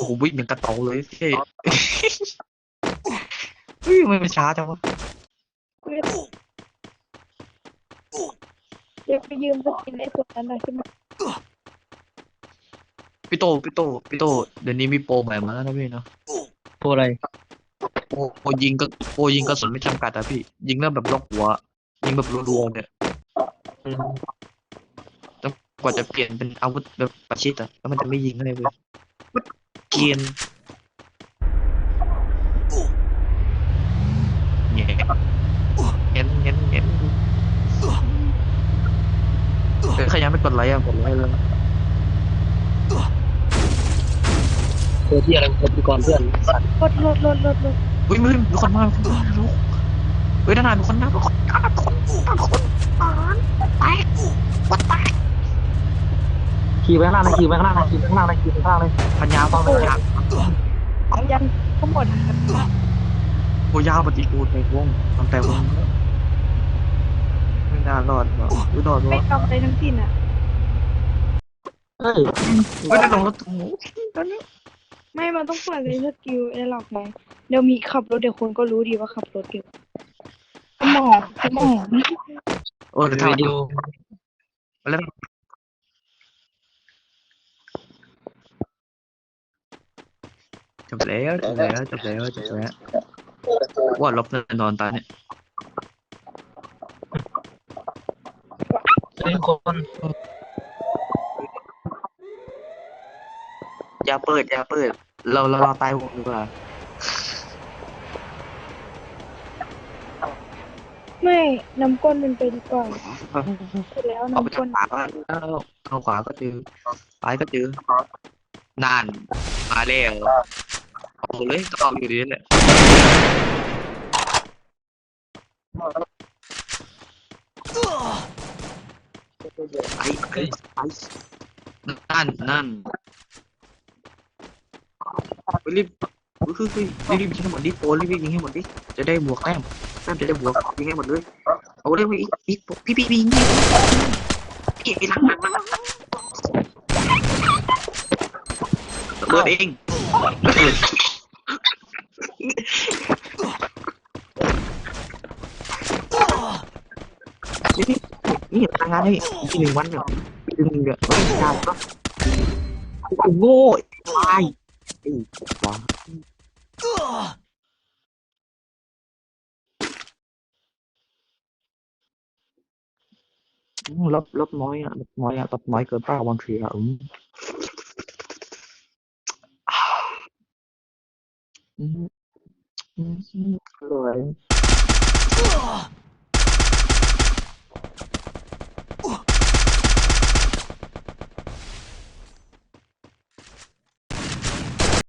โอ้โหวิ่งเหมือนกระเต่าเลยเฮ้ยเฮ้ยทำไมมันช้าจังวะเดี๋ยวไปยืมสกินไอ้ตัวนั้นหน่อยขึ้นมาพี่โตพี่โตพี่โตเดี๋ยวนี้มีโปรใหม่มาแล้วนะพี่เนาะโปรอะไรโปรโปรยิงก็โปรยิงกระสุนไม่จำกัดอะพี่ ยิงแล้วแบบล็อกหัว ยิงแบบรัวๆเนี่ยจนกว่าจะเปลี่ยนเป็นอาวุธแบบประชิดอะแล้วมันจะไม่ยิงอะไรเลยเกรียนเงี้ยเงี้ยเงี้ยเงี้ยเฮ้ยใครยังไม่กดไลค์อะกดไลค์เลยโปรที่อะไรโปรที่ก่อนเพื่อนสัตว์ลดลดลดลดลดอุ้ยมือมีคนมามีคนมาลูกเฮ้ยด้านหน้ามีคนมามีคนมามีคนมามีคนมาแตกวัดแตก ขี่ไปข้างล่างนะขี่ไปข้างล่างนะขี่ไปข้างล่างนะขี่ไปข้างล่างเลยพันยาวต้องเลยยาวเอายังทั้งหมดครับโอยาวปฏิกูลในวงตั้งแต่วงไม่น่ารอดหรอกไม่รอดหรไม่อกทำอะไรทั้งสิ้นอะเอ้ยไม่ได้ลงรถถูตอนนี้ ไม่มันต้องเปิดเลยสกิลไอ้หลอกไงเดี๋ยวมีขับรถเดี๋ยวคนก็รู้ดีว่าขับรถอยู่สมองสมองโอ้ยวิทำดีโอแล้ว จบแล้วจบแล้วจบแล้วจบแล้วว่าลบแน่นอนตาเนี่ยเฮ้ยคนอย่าเปิดอย่าเปิด เราเราเราตายวงดีกว่าไม่น้ำก้นมันไปดีกว่าเสร็จแล้วเอาไปน้ำก้ทานงขวาก็แล้วทางขวาก็เจอซ้ายก็เจอนานมาแล้ว เอาเลยก็เอาอยู่ดีแหละไอ้ไอ้ไอ้นั่นนั่นไปรีบคือคือรีบยิงให้หมดดิโปรีบยิงให้หมดดิจะได้บวกแต้มแต้มจะได้บวกยิงให้หมดเลยเอาเลยอีกอีกพี่พี่พี่ยิงพี่พี่หลังหลังหลังหลังเบิดเองนี่นี่ทา งานให้อีกหนึ่งวันเนี่ยอีกหนึ่งเดือนไม่ได้ก็โอ้โง่ตายไอ้ว้าลบลบน้อยอะลบน้อยอะลบน้อยเกินเป้าบางทีอะอืมอืมอืมอืมอร่อย